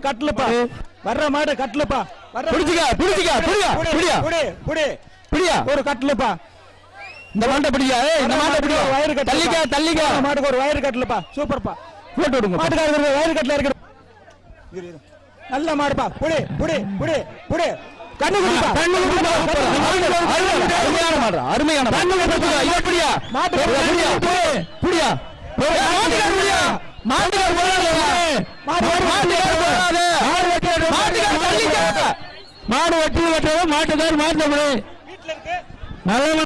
கட்டலப்பா. வர்ற மாடு கட்டலப்பா. வர்ற பிடிச்சுக்க, பிடிச்சுக்க, பிடியா, புடி, பிடியா. புடி, புடி. பிடியா? ஒரு கட்டலப்பா. இந்த மாட்டை பிடியா? இந்த மாட்டை பிடியா. தள்ளிக்க தள்ளிக்க. மாட்டுக்கு ஒரு வயிறு கட்டலப்பா. சூப்பர்ப்பா. போட்டு விடுங்க மாட்டுக்காரர் வயிறு கட்டல இருக்கு இரு, இரு. நல்ல மாடுப்பா. புடி புடி புடி புடி. கண்ணு குடிப்பா. கண்ணு குடிப்பா. அருமையான மாடு அருமையான மாடு. எப்படியா மாட்டு புடியா? புடியா? மாட்டுக்கார புடியா? மாட்டுக்கார மாடு. மாட்டுக்கார. மாட்டுக்கார வெட்டி வெட்டவே மாட்டுக்கார மாட்டு வீட்டுல இருக்கு நல்ல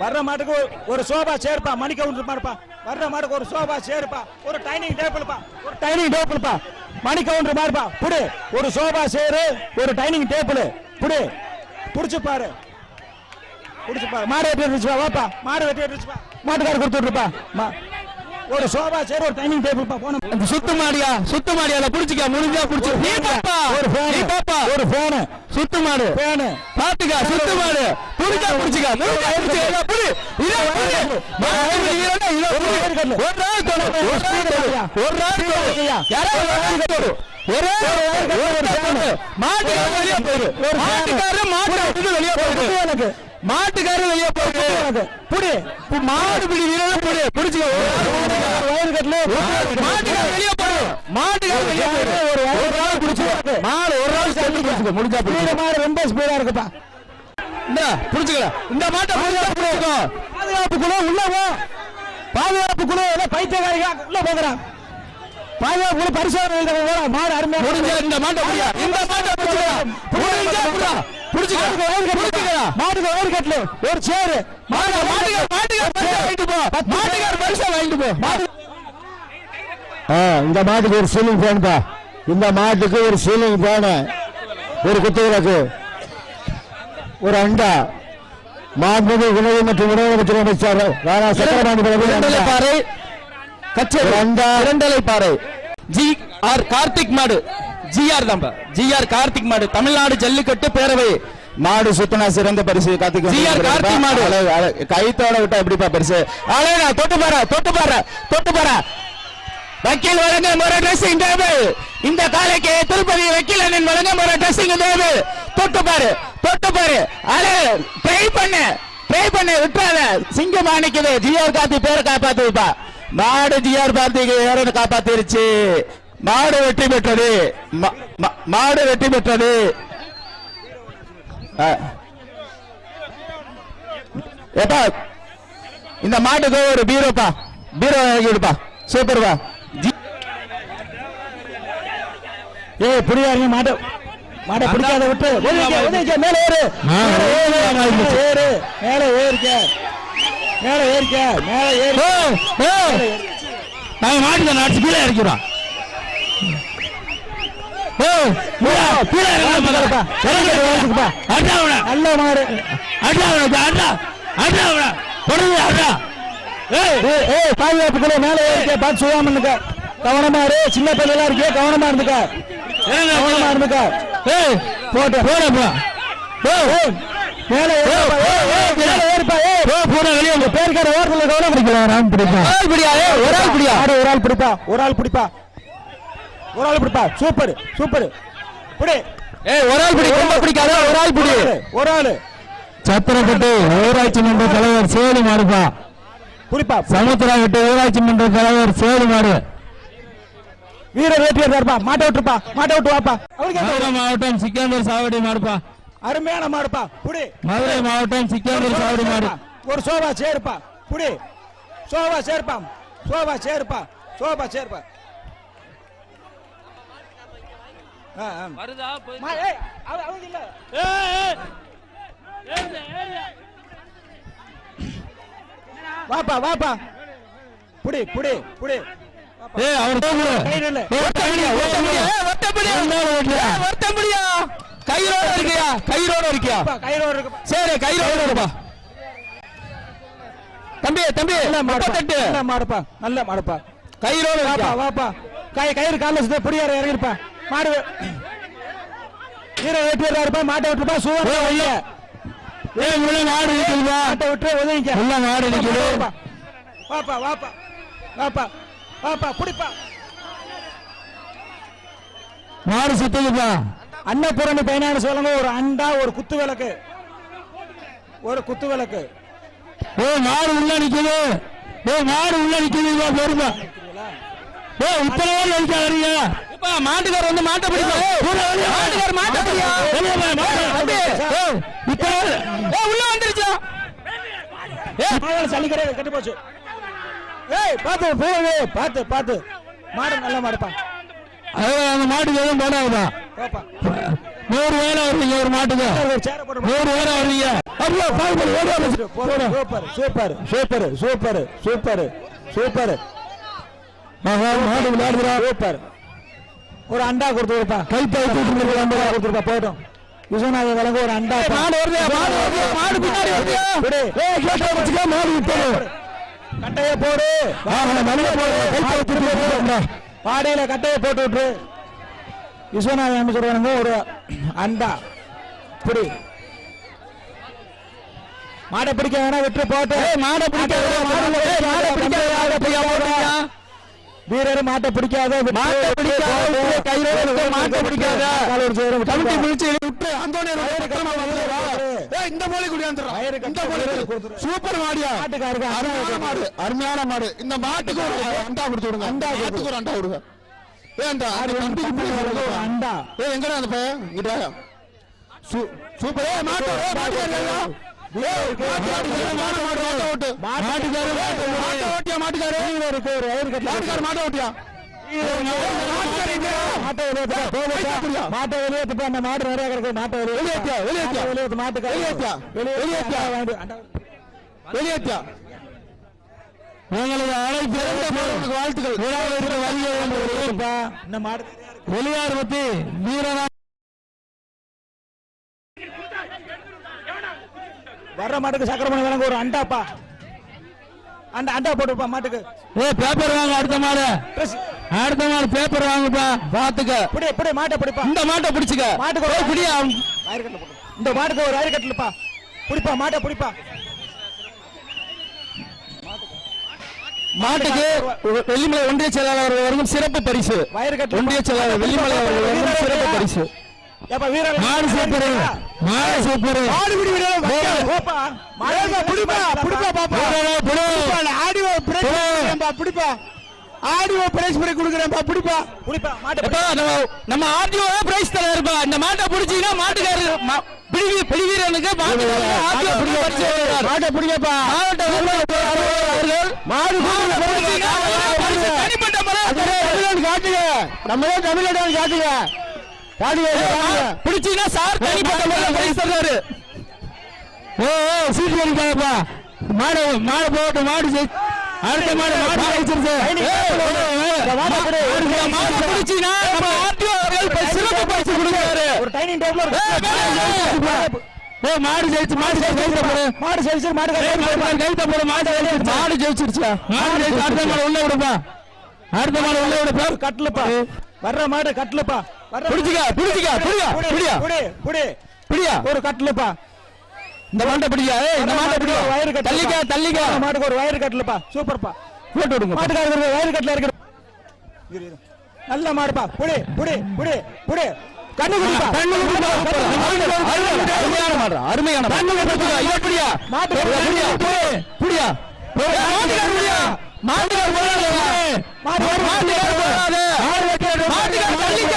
வர்ற மாட்டுக்கு ஒரு- சோபா சேர்ப்பா. மணி கவுண்டர் மாடுப்பா. வர்ற மாட்டுக்கு ஒரு சோபா சேர்ப்பா. ஒரு டைனிங் டேபிள்ப்பா ஒரு டைனிங் டேபிள்ப்பா மணி கவுண்டர் மாடுப்பா. புடி. ஒரு சோபா சேரு. ஒரு டைனிங் டேபிள் புடி. புடிச்சு பாரு. புடிச்சு பாரு. மாடு வெட்டி வாப்பா. மாடு வெட்டி இருந்துச்சுப்பா. மாட்டுக்காரர் கொடுத்து விட்டுருப்பா மா- ஒரு சோபா சேரு ஒரு டைனிங் போன அந்த சுத்து மாடியா சுத்து மாடியால புடிச்சுக்க முடிஞ்சா புடிச்சு. நீ பாப்பா ஒரு நீ ஃபேன் பாப்பா. ஒரு ஃபேனு சுத்து மாடு. பாத்துக்க சுத்து மாடு. புடிச்சா புடிச்சுக்க. முடிஞ்சா புடிச்சு இதோ புடி. இதோ புடி. ஒரு நாள் தொடு. ஒரு நாள் தொடு. ஒரு நாள் தொடு. யாரோ ஒரு மாட்டுக்காரர் வெளியே போயிரு. மாட்டுக்காரர் மாட்டை வெளியே போயிரு. எனக்கு. மாட்டுக்காரர் வெளியே போயிரு. எனக்கு. புடி. மாடு பிடி வீரனா புடி. புடிச்சுக்க. வயிறு கட்டல மாட்டுக்காரர் வெளியே போயிரு. மாட்டுக்காரர் வெளியே போயிரு. ஒரு நாள் புடிச்சுக்க. மாடு ஒரு புடிச்சுக்க முடிஞ்சா புடிச்சுக்க. மாடு ரொம்ப ஸ்பீடா இருக்குப்பா. இந்த புடிச்சுக்கல இந்த மாட்டை புடிச்சுக்கோ. பாதுகாப்பு குழு உள்ள போ. பாதுகாப்பு குழு ஏதோ பைத்தியக்காரிங்க உள்ள போகிறான் பாதுகாப்பு குழு பரிசோதனை மாடு அருமையா முடிஞ்ச இந்த மாட்டை புடியா இந்த மாட்டை புடிச்சுக்கடா முடிஞ்சா புடியா புடிச்சுக்க. புடிச்சுக்கடா மாட்டுக்கு வயிறு கட்டல ஒரு சேரு மாடு மாட்டுக்கார பரிசா வாங்கிட்டு போ. மாட்டுக்கார பரிசா வாங்கிட்டு போ. இந்த மாட்டுக்கு ஒரு சீலிங் ஃபேன்ப்பா இந்த மாட்டுக்கு ஒரு சீலிங் ஃபேனு ஒரு குத்துவிளக்கு ஒரு அண்டா. மாண்புமிகு உணவு மற்றும் உணவகத்துறை அமைச்சர் ராணா இரண்டலை பிரபு பாறை கச்சேரி. ரெண்டா. இரண்டலை பாறை ஜி ஆர் கார்த்திக் மாடு. ஜிஆர் தான் ஜிஆர் கார்த்திக் மாடு. தமிழ்நாடு ஜல்லிக்கட்டு பேரவை. மாடு சுத்தனா சிறந்த பரிசு காத்துக்கு ஜிஆர் கார்த்திக் மாடு. கைத்தோட விட்டா எப்படிப்பா பரிசு? அழகா தொட்டு பாரு தொட்டு பாரு தொட்டு பாரு. வக்கீல் வழங்க முறை ட்ரெஸ்ஸிங் டேபிள் இந்த காலைக்கு திருப்பதி வக்கீல் அண்ணன் வழங்க முறை ட்ரெஸ்ஸிங் டேபிள் தொட்டு பாரு தொட்டு பாரு. அழகு ட்ரை பண்ணு ட்ரை பண்ணு விட்டுறாத. சிங்கம் அணைக்குது ஜிஆர் காத்தி பேரை காப்பாத்துப்பா மாடு ஜிஆர் கார்த்திக் பேரை காப்பாத்திருச்சு. மாடு வெற்றி பெற்றது. மா- மா- மாடு வெற்றி பெற்றது. ஆ. ஏப்பா இந்த மாட்டுக்கு ஒரு பீரோப்பா. பீரோ வாங்கிடுப்பா. சூப்பர்ப்பா. ஏய் புரியாதீங்க மாடு மாடை பிடிக்காத விட்டு. ஒதுங்க மேல ஏறு. ஏறு மேல ஏறு. மேல ஏறிக்க மேல ஏறிக்க மேல ஏறு நாங்க மாட்டுக்கு நாட்டு கீழே. அண்ணா நல்ல மாடு. அண்ணா அண்ணா தொடர்ந்து அண்ணா ஏய். ஏய் பாதுகாப்பு குழு மேல ஏறிக்க பார்த்து சுகாம இருந்துக்க. கவனமா இரு. சின்ன பிள்ளைலாம் இருக்கே கவனமா இருந்துக்க. கவனமா இருந்துக்க. ஏய் போட்டு போடப்பா மேல ஏறுப்பா ஏய் ஏய். போட வெளியே உங்க பேருக்கார ஓரத்துல கவனம் பிடிக்கலாம் நான் பிடிப்பேன் ஒரு ஆள் பிடியா ஏய், ஒரு ஆள் பிடியா ஆடு ஒரு ஆள் பிடிப்பா. ஒரு ஆள் பிடிப்பா. ஒரு ஆள் பிடிப்பா. Super super. பிடி. ஏய் ஒரு ஆள் பிடி ரொம்ப பிடிக்காத ஒரு ஆள் பிடி. ஒரு ஆளு சத்திரப்பட்டு ஊராட்சி மன்ற தலைவர் சேலி மாடுப்பா. பிடிப்பா. சமுத்திராகட்டு ஊராட்சி மன்ற தலைவர் சேலி மாடு. வீர வேட்டியர் இருப்பா மாட்டை விட்டுருப்பா மாட்டை விட்டு வாப்பா. மதுரை மாவட்டம் சிக்கந்தூர் சாவடி மாடுப்பா. அருமையான மாடுப்பா புடி. மதுரை மாவட்டம் சிக்கந்தூர் சாவடி மாடு. ஒரு சோபா சேருப்பா புடி. சோபா சேர்ப்பா சோபா சேருப்பா சோபா சேர்ப்பா. அவ- அவங்க இல்ல. வாப்பா வாப்பா. புடி புடி புடி. ஏய் அவர் தோகுற கை நில்லு. ஒத்தபடியா ஒத்தபடியா ஏய், ஒத்தபடியா ஏய், ஒத்தபடியா கைரோட இருக்கியா? இருக்கியா? கயிறோடு இருக்குப்பா. சரி கைரோட இருப்பா. தம்பி தம்பி மாடுப்பா, முப்பத்தெட்டு. நல்ல மாடுப்பா. நல்ல மாடுப்பா. கைரோட வாப்பா இருக்கியா? வாப்பா கை கயிறு காலில் சுத்த புடியார இறங்கிருப்பா. மாடு. வீர வெட்டி இருப்பா மாட்டை விட்டுருப்பா சூழல் வைய ஏய் உள்ள மாடு இருக்குதுப்பா மாட்டை விட்டு ஒதுங்கிக்க. உள்ள மாடு இருக்குது வாப்பா வாப்பா. வாப்பா. வாப்பா புடிப்பா மாடு சுத்துதுப்பா. அன்னபூரணி பைனான்ஸ் வழங்க ஒரு அண்டா ஒரு குத்து விளக்கு. ஒரு குத்து விளக்கு. ஏய் மாடு உள்ள நிக்குது. ஏய் மாடு உள்ள நிக்குது இதோ போருங்க ஏய் இத்தனை பேர் நினைக்காதீங்க இப்ப மாட்டுக்கார் வந்து மாட்டை பிடிக்கும். மாட்டுக்கார் மாட்டை பிடிக்கும். ஏய், உள்ள வந்துருச்சா. மாடு சளிக்கிறே கட்டி போச்சு ஏய் பாத்து போவே பாத்து பாத்து. மாடு நல்ல மாடுப்பா. அது அந்த மாட்டுக்கு எதுவும் போடாதா நூறு வேலை வருவீங்க ஒரு மாட்டுக்கு. நூறு வேலை வருவீங்க அப்படியே. Super super super super super super. மாடு விளையாடுறா சூப்பர். ஒரு அண்டா கொடுத்துருப்பா. கைப்பை கூட்டு அண்டா கொடுத்துருப்பா போயிடும். விஸ்வநாத ஒரு அண்டா மாடு வருது மாடு வருது மாடு பின்னாடி வருது மாடு விட்டது கட்டைய போடு. பாடையில கட்டைய போட்டு விட்டுரு. விஸ்வநாத அமைச்சர் ஒரு அண்டா. புடி. மாடை பிடிக்க வேணா விட்டு போட்டு. மாடை பிடிக்காத மாடை பிடிக்காத வீரர் மாட்டை பிடிக்காத மாட்டை பிடிக்காத, கையில மாட்டை பிடிக்காத. கமிட்டி. பிடிச்சு விட்டு. ஏய், இந்த போலி கட்டி இந்த போலி. சூப்பர் மாடியா? அருமையான மாடு அருமையான மாடு. இந்த மாட்டுக்கு ஒரு அண்டா கொடுத்து விடுங்க. அண்டா. மாட்டுக்கு ஒரு அண்டா விடுங்க. வருது. அண்டா. ஏய் எங்கடா அந்த பையன்? சூப்பர். மாட்டு மாட்டு வெளியேத்தியா உங்களது அழைப்பு வாழ்த்துக்கள் நிறைய இருக்கு. வெளியார் பத்தி வீரனா வர்ற மாட்டுக்கு சக்கரமணி வழங்க ஒரு அண்டாப்பா. அந்த அண்டா போட்டுப்பா மாட்டுக்கு. ஏ பேப்பர் வாங்க அடுத்த மாடு. அடுத்த மாடு பேப்பர் வாங்கப்பா பாத்துக்க. பிடி பிடி மாட்டை பிடிப்பா. இந்த மாட்டை பிடிச்சுக்க. மாட்டுக்கு ஒரு போடு. இந்த மாட்டுக்கு ஒரு வயிறு கட்டலப்பா. பிடிப்பா மாட்டை பிடிப்பா. மாட்டுக்கு வெள்ளிமலை ஒன்றிய செயலாளர் அவர்கள் சிறப்பு பரிசு. ஒன்றிய செயலாளர் வெள்ளிமலை அவர்கள் வழங்கும் சிறப்பு பரிசு. மாடு சூப்பர். ஆடியோ ஆடியோ பிரைஸ் பண்ணி கொடுக்குறேன்ப்பா பிடிப்பா. பிடிப்பா மாட்டை எப்பா, நம்ம நம்ம ஆர்டிஓ பிரைஸ் தர இருப்பா. இந்த மாட்டை பிடிச்சீங்கன்னா மாட்டுக்காரரு பிடிவி பிடிவீரனுக்கு பரிசு வழங்குகிறார். மாட்டை பிடிக்கப்பா மாவட்ட மாடு தனிப்பட்ட முறை காட்டுங்க. நம்ம தமிழ்நாடு காட்டுங்க. பிடிச்சீங்கன்னா சார் தனிப்பட்ட முறையில் பிரைஸ் தர்றாரு ஓ ஓ சீட்டு அடிக்காதப்பா மாடு மாடு போட்டு மாடு அடுத்த மாடு மாடு. இந்த மாட்டை பிடிச்சீங்கன்னா நம்ம ஆர்டிஓ அவர்கள் சிறப்பு பரிசு கொடுக்கிறாரு ஒரு டைனிங் டேபிள். ஏ மாடு ஜெயிச்சு மாடு ஜெயிச்சு கைத்த போடு மாடு செல்சி மாடு மாடு, மாடு, கைத்த போடு மாடு. மாடு ஜெயிச்சிருச்சா மாடு ஜெயிச்சு அடுத்த மாடு உள்ள விடுப்பா அடுத்த மாடு உள்ள விடுப்பா கட்டலப்பா வர்ற மாடு கட்டலப்பா பிடிச்சிக்க பிடிச்சிக்க புடியா புடியா புடி புடி புடியா ஒரு கட்டலப்பா. இந்த மாட்டை பிடியா ஏய் இந்த மாட்டை பிடியா வயிறு கட்டல தள்ளிக்க தள்ளிக்க. மாட்டுக்கு ஒரு வயிறு கட்டலப்பா. சூப்பர்ப்பா. போட்டு விடுங்க மாட்டுக்காரருக்கு வயிறு கட்டல இருக்கு. இரு, இரு. நல்ல மாடுப்பா. புடி புடி புடி புடி. கண்ணு குடிப்பா. கண்ணு குடிப்பா. அருமையான மாடு அருமையான மாடு. இதை பிடியா மாட்டு பிடியா புடியா புடியா மாட்டுக்கார போடாத மாடு மாட்டுக்கார போடாத மாட்டுக்கார தள்ளிக்க.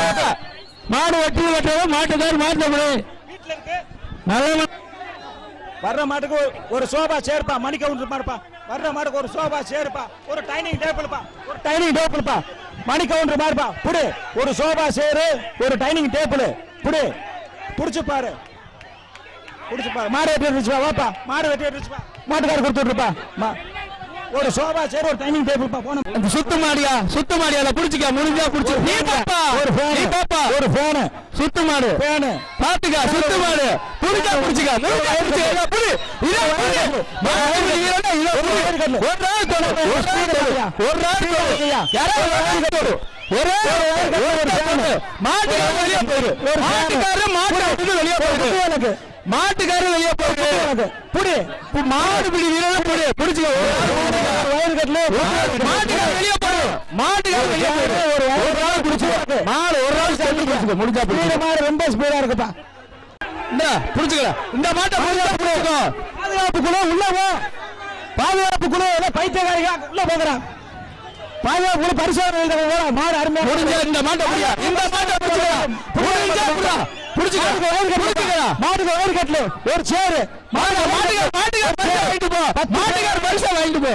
மாடு வெட்டி வெட்டவே மாட்டுக்கார் மாட்டப்படு நல்ல வர்ற மாட்டுக்கு ஒரு- சோபா சேர்ப்பா மணி கவுண்டர் மாடுப்பா. வர்ற மாட்டுக்கு ஒரு சோபா சேர்ப்பா ஒரு டைனிங் டேபிள்ப்பா ஒரு டைனிங் டேபிள்ப்பா மணி கவுண்டர் மாடுப்பா புடு. ஒரு சோபா சேரு ஒரு டைனிங் டேபிள் புடு. புடிச்சு பாரு. புடிச்சு பாரு. மாடு வெட்டி வாப்பா. மாடு வெட்டி எடுத்துப்பா மாட்டுக்கார கொடுத்து விட்டுருப்பா. மா- ஒரு சோபா சேரு ஒரு டைனிங் டேபிள்ப்பா போன அந்த சுத்து மாடியா சுத்து மாடியால புடிச்சுக்க முடிஞ்சா புடிச்சு. நீ பாப்பா. ஒரு phone. நீ பாப்பா. ஒரு போனு சுத்து மாடு. பேனு பாத்துக்க சுத்து மாடு. புடிச்சா புடிச்சுக்க முடிஞ்சா புடிச்சு. இதோ புடி. இதோ புடி. வீரனா இதோ புடி. ஒரு நாள் தொடு. ஒரு நாள் தொடு. நாள் தொடு. ஒரு ஒரே மாட்டுக்காரர் வெளியே போயிரு மாட்டுக்காரர் மாட்டை வெளியே போயிரு எனக்கு. மாட்டுக்காரர் வெளியே எனக்கு புடி. மாடு பிடி வீரனா புடி. புடிச்சுக்க. வயிறு கட்டல வெளியே வெளியே போயிரு ஒரு ஒரு நாள் குடிச்சு மாடு ஒரு நாள் சேர்ந்து பிடிச்சுக்க. முடிஞ்சா பிடிச்சுக்க. மாடு ரொம்ப ஸ்பீடா இருக்குப்பா. இந்த புடிச்சுக்கல இந்த மாட்டை பிடிச்சுக்கோ. பாதுகாப்பு குழு உள்ள போ. பாதுகாப்பு குழு ஏதோ பைத்தியக்காரிங்க உள்ள போகிறான் பாதுகாப்பு குழு பரிசோதனை மாடு அருமையா முடிஞ்ச இந்த மாட்டை முடியா இந்த மாட்டை புடியா? புடிச்சுக்க புடிச்சுக்கடா மாட்டுக்கு வயிறு கட்டல ஒரு சேரு மாட்டுக்கார் பரிசா வாங்கிட்டு போ. மாட்டுக்கார் பரிசா வாங்கிட்டு போ.